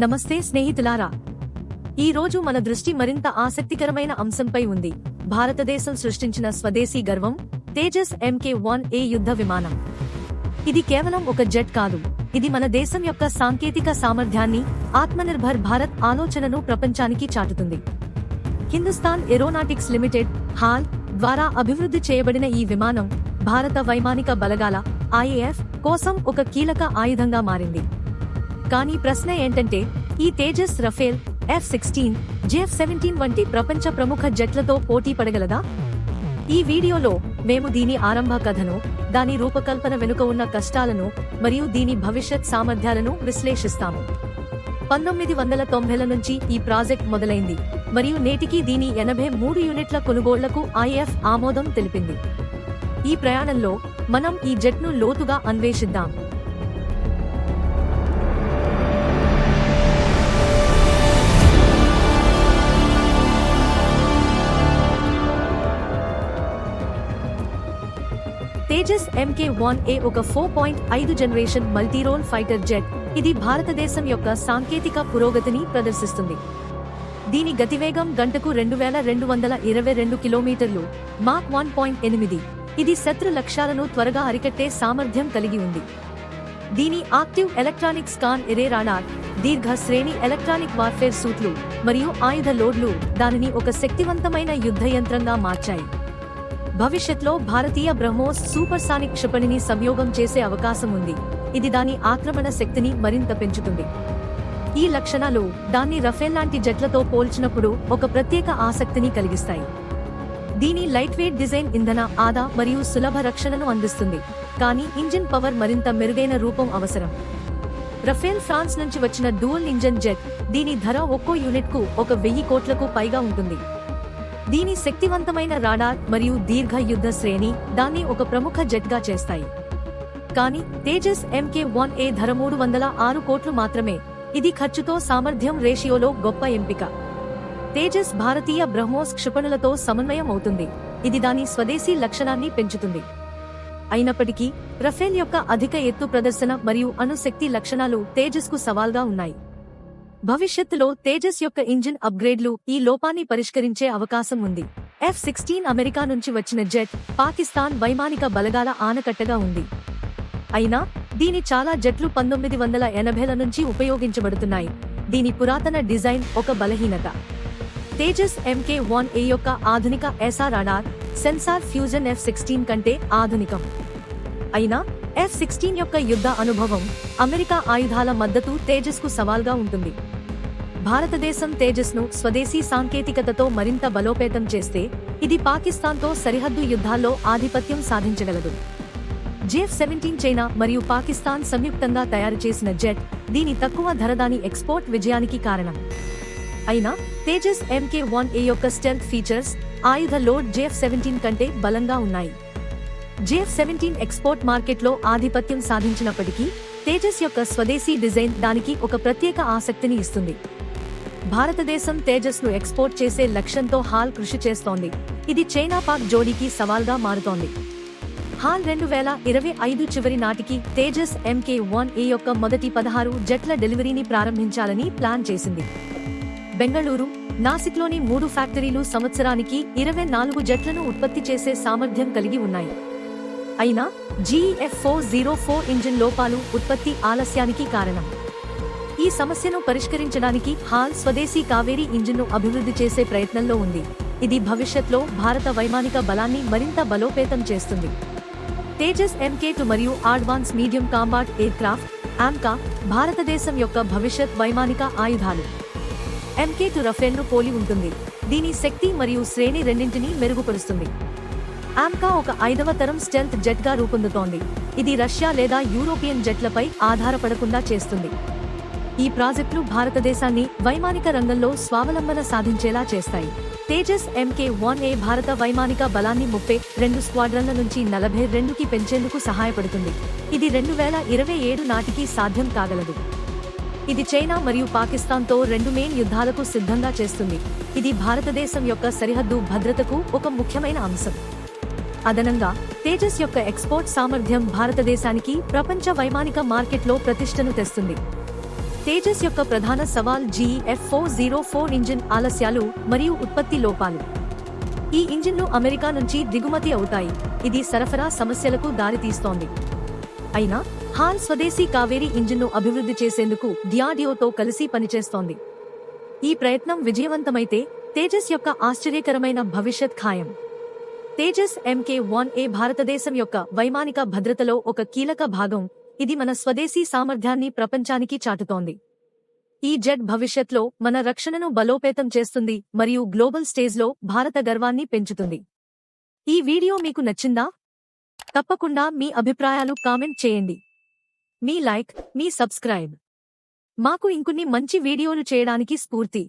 నమస్తే స్నేహితులారా. ఈ రోజు మన దృష్టి మరింత ఆసక్తికరమైన అంశంపై ఉంది. భారతదేశం సృష్టించిన స్వదేశీ గర్వం తేజస్ ఎంకే వన్ ఏ యుద్ధ విమానం. ఇది కేవలం ఒక జెట్ కాదు. ఇది మన దేశం యొక్క సాంకేతిక సామర్థ్యాన్ని ఆత్మనిర్భర్ భారత్ ఆలోచనను ప్రపంచానికి చాటుతుంది. హిందుస్థాన్ ఏరోనాటిక్స్ లిమిటెడ్ హాల్ ద్వారా అభివృద్ధి చేయబడిన ఈ విమానం భారత వైమానిక బలగాల ఐఏఎఫ్ కోసం ఒక కీలక ఆయుధంగా మారింది. కానీ ప్రశ్న ఏంటంటే ఈ Tejas Rafale F sixteen JF seventeen వంటి ప్రపంచ ప్రముఖ జట్లతో పోటీ పడగలదా? ఈ వీడియోలో మేము దీని ఆరంభ కథను దాని రూపకల్పన వెనుక ఉన్న కష్టాలను మరియు దీని భవిష్యత్ సామర్థ్యాలను విశ్లేషిస్తాము. పంతొమ్మిది వందల తొంభైల నుంచి ఈ ప్రాజెక్ట్ మొదలైంది మరియు నేటికి దీని ఎనభై మూడు యూనిట్ల కొనుగోళ్ళకు ఐఎఫ్ ఆమోదం తెలిపింది. ఈ ప్రయాణంలో మనం ఈ జెట్ను లోతుగా అన్వేషిద్దాం. తేజస్ ఎంకే వన్ ఏ ఒక ఫోర్ పాయింట్ ఐదు జనరేషన్ మల్టీరోల్ ఫైటర్ జెట్ ఇది భారతదేశం యొక్క సాంకేతిక పురోగతిని ప్రదర్శిస్తుంది. దీని గతివేగం గంటకు రెండు వేల రెండు వందల ఇరవై రెండు కిలోమీటర్లు మాక్ వన్ పాయింట్ ఎనిమిది. ఇది శత్రు లక్ష్యాలను త్వరగా అరికట్టే సామర్థ్యం కలిగి ఉంది. దీని active electronic scan array radar దీర్ఘ శ్రేణి ఎలక్ట్రానిక్ వార్ఫేర్ సూట్లు మరియు ఆయుధ లోడ్లు దానిని ఒక శక్తివంతమైన యుద్ధ యంత్రంగా మార్చాయి. భవిష్యత్లో భారతీయ బ్రహ్మోస్ సూపర్సానిక్ క్షిపణిని సంయోగం చేసే అవకాశం ఉంది. ఇది దాని ఆక్రమణ శక్తిని మరింత పెంచుతుంది. ఈ లక్షణాలు దాన్ని రఫేల్ లాంటి జట్లతో పోల్చినప్పుడు ఒక ప్రత్యేక ఆసక్తిని కలిగిస్తాయి. దీని లైట్ వెయిట్ డిజైన్ ఇంధన ఆదా మరియు సులభ రక్షణను అందిస్తుంది. కానీ ఇంజిన్ పవర్ మరింత మెరుగైన రూపం అవసరం. రఫేల్ ఫ్రాన్స్ నుంచి వచ్చిన డూయల్ ఇంజన్ జెట్ దీని ధర ఒక్కో యూనిట్కు ఒక వెయ్యి కోట్లకు పైగా ఉంటుంది. దీని శక్తివంతమైన రాడార్ మరియు దీర్ఘ యుద్ధ శ్రేణి దాన్ని ఒక ప్రముఖ జెట్గా చేస్తాయి. కానీ తేజస్ ఎంకే వన్ ఏ ధర మూడు వందల ఆరు కోట్లు మాత్రమే. ఇది ఖర్చుతో సామర్థ్యం రేషియోలో గొప్ప ఎంపిక. తేజస్ భారతీయ బ్రహ్మోస్ క్షిపణులతో సమన్వయం అవుతుంది. ఇది దాని స్వదేశీ లక్షణాన్ని పెంచుతుంది. అయినప్పటికీ రఫేల్ యొక్క అధిక ఎత్తు ప్రదర్శన మరియు అణుశక్తి లక్షణాలు తేజస్కు సవాల్గా ఉన్నాయి. భవిష్యత్తులో తేజస్ యొక్క ఇంజిన్ అప్గ్రేడ్లు ఈ లోపాన్ని పరిష్కరించే అవకాశం ఉంది. ఎఫ్ సిక్స్టీన్ అమెరికా నుంచి వచ్చిన జెట్ పాకిస్తాన్ వైమానిక బలగాల ఆనకట్టగా ఉంది. అయినా దీని చాలా జట్లు పంతొమ్మిది వందల ఎనభైల నుంచి ఉపయోగించబడుతున్నాయి. దీని పురాతన డిజైన్ ఒక బలహీనత. తేజస్ ఎంకే వన్ ఏ యొక్క ఆధునిక AESA radar sensor fusion F sixteen కంటే ఆధునికం. అయినా ఎఫ్ సిక్స్టీన్ యొక్క యుద్ధ అనుభవం అమెరికా ఆయుధాల మద్దతు తేజస్కు సవాల్గా ఉంటుంది. భారతదేశం తేజస్ను స్వదేశీ సాంకేతికతతో మరింత బలోపేతం చేస్తే ఇది పాకిస్తాన్తో సరిహద్దు యుద్ధాల్లో ఆధిపత్యం సాధించగలదు. జేఫ్ సెవెంటీన్ చైనా మరియు పాకిస్తాన్ సంయుక్తంగా తయారు చేసిన జెట్ దీని తక్కువ ధర దాని ఎక్స్పోర్ట్ విజయానికి కారణం. అయినా తేజస్ ఎంకే వన్ ఏ యొక్క స్టెల్త్ ఫీచర్స్ ఆయుధ లోడ్ జెఫ్ సెవెంటీన్ కంటే బలంగా ఉన్నాయి. జెఫ్ సెవెంటీన్ ఎక్స్పోర్ట్ మార్కెట్లో ఆధిపత్యం సాధించినప్పటికీ తేజస్ యొక్క స్వదేశీ డిజైన్ దానికి ఒక ప్రత్యేక ఆసక్తిని ఇస్తుంది. భారతదేశం తేజస్ను ఎక్స్పోర్ట్ చేసే లక్ష్యంతో హాల్ కృషి చేస్తోంది. ఇది చైనా పాక్ జోడీకి సవాల్గా మారుతోంది. హాల్ రెండు వేల ఇరవై ఐదు చివరి నాటికి తేజస్ ఎంకే వన్ ఏ యొక్క మొదటి పదహారు జట్ల డెలివరీని ప్రారంభించాలని ప్లాన్ చేసింది. బెంగళూరు నాసిక్లోని మూడు ఫ్యాక్టరీలు సంవత్సరానికి ఇరవై నాలుగు జట్లను ఉత్పత్తి చేసే సామర్థ్యం కలిగి ఉన్నాయి. అయినా GF four zero four engine లోపాలు ఉత్పత్తి ఆలస్యానికి కారణం. ఈ సమస్యను పరిష్కరించడానికి హాల్ స్వదేశీ కావేరీ ఇంజిన్ను అభివృద్ధి చేసే ప్రయత్నంలో ఉంది. ఇది భవిష్యత్లో భారత వైమానిక బలాన్ని మరింత బలోపేతం చేస్తుంది. తేజస్ ఎంకే టు మరియు advance medium combat aircraft AMCA భారతదేశం యొక్క భవిష్యత్ వైమానిక ఆయుధాలు. ఎంకే టు రఫేల్ను పోలి ఉంటుంది. దీని శక్తి మరియు శ్రేణి రెండింటినీ మెరుగుపరుస్తుంది. ఆమ్కా ఒక ఐదవ తరం స్టెల్త్ జెట్గా రూపొందుతోంది. ఇది రష్యా లేదా యూరోపియన్ జెట్లపై ఆధారపడకుండా చేస్తుంది. ఈ ప్రాజెక్టులు భారతదేశాన్ని వైమానిక రంగంలో స్వావలంబన సాధించేలా చేస్తాయి. తేజస్ ఎంకే వన్ ఏ భారత వైమానిక బలాన్ని ముప్పై రెండు స్క్వాడ్రన్ల నుంచి నలభై రెండుకి పెంచేందుకు సహాయపడుతుంది. ఇది రెండు వేల ఇరవై ఏడు నాటికి సాధ్యం కాగలదు. ఇది చైనా మరియు పాకిస్తాన్తో రెండు మెయిన్ యుద్ధాలకు సిద్ధంగా చేస్తుంది. ఇది భారతదేశం యొక్క సరిహద్దు భద్రతకు ఒక ముఖ్యమైన అంశం. అదనంగా తేజస్ యొక్క ఎక్స్పోర్ట్ సామర్థ్యం భారతదేశానికి ప్రపంచ వైమానిక మార్కెట్లో ప్రతిష్టను తెస్తుంది. తేజస్ యొక్క ప్రధాన సవాల్ GF four zero four engine ఆలస్యాలు మరియు ఉత్పత్తి లోపాలు. ఈ ఇంజిన్లు అమెరికా నుంచి దిగుమతి అవుతాయి. ఇది సరఫరా సమస్యలకు దారితీస్తోంది. అయినా హాల్ స్వదేశీ కావేరీ ఇంజిన్ను అభివృద్ధి చేసేందుకు డిఆర్డిఓతో కలిసి పనిచేస్తోంది. ఈ ప్రయత్నం విజయవంతమైతే తేజస్ యొక్క ఆశ్చర్యకరమైన భవిష్యత్ ఖాయం. తేజస్ ఎంకే వన్ ఏ భారతదేశం యొక్క వైమానిక భద్రతలో ఒక కీలక భాగం. ఇది మన స్వదేశీ సామర్థ్యాన్ని ప్రపంచానికి చాటుతోంది. ఈ జెట్ భవిష్యత్లో మన రక్షణను బలోపేతం చేస్తుంది మరియు గ్లోబల్ స్టేజ్లో భారత గర్వాన్ని పెంచుతుంది. ఈ వీడియో మీకు నచ్చిందా? తప్పకుండా మీ అభిప్రాయాలు కామెంట్ చేయండి. మీ లైక్ మీ సబ్స్క్రైబ్. మాకు ఇంకొన్ని మంచి వీడియోలు చేయడానికి స్ఫూర్తి.